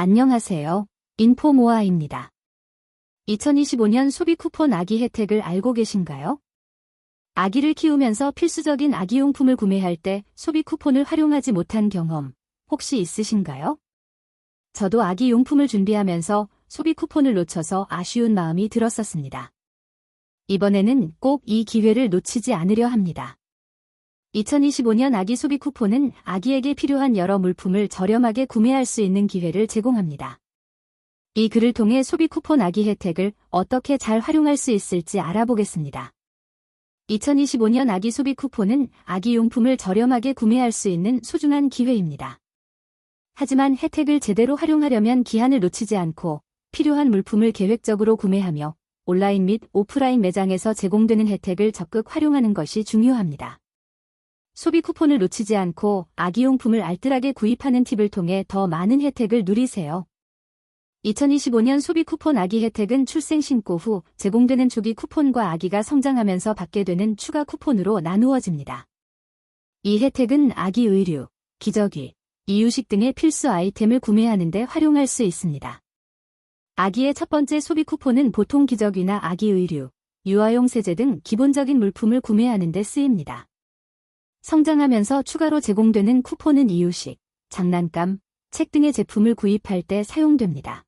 안녕하세요. 인포모아입니다. 2025년 소비 쿠폰 아기 혜택을 알고 계신가요? 아기를 키우면서 필수적인 아기용품을 구매할 때 소비 쿠폰을 활용하지 못한 경험 혹시 있으신가요? 저도 아기용품을 준비하면서 소비 쿠폰을 놓쳐서 아쉬운 마음이 들었었습니다. 이번에는 꼭 이 기회를 놓치지 않으려 합니다. 2025년 아기 소비 쿠폰은 아기에게 필요한 여러 물품을 저렴하게 구매할 수 있는 기회를 제공합니다. 이 글을 통해 소비 쿠폰 아기 혜택을 어떻게 잘 활용할 수 있을지 알아보겠습니다. 2025년 아기 소비 쿠폰은 아기 용품을 저렴하게 구매할 수 있는 소중한 기회입니다. 하지만 혜택을 제대로 활용하려면 기한을 놓치지 않고 필요한 물품을 계획적으로 구매하며 온라인 및 오프라인 매장에서 제공되는 혜택을 적극 활용하는 것이 중요합니다. 소비 쿠폰을 놓치지 않고 아기용품을 알뜰하게 구입하는 팁을 통해 더 많은 혜택을 누리세요. 2025년 소비 쿠폰 아기 혜택은 출생 신고 후 제공되는 조기 쿠폰과 아기가 성장하면서 받게 되는 추가 쿠폰으로 나누어집니다. 이 혜택은 아기 의류, 기저귀, 이유식 등의 필수 아이템을 구매하는 데 활용할 수 있습니다. 아기의 첫 번째 소비 쿠폰은 보통 기저귀나 아기 의류, 유아용 세제 등 기본적인 물품을 구매하는 데 쓰입니다. 성장하면서 추가로 제공되는 쿠폰은 이유식, 장난감, 책 등의 제품을 구입할 때 사용됩니다.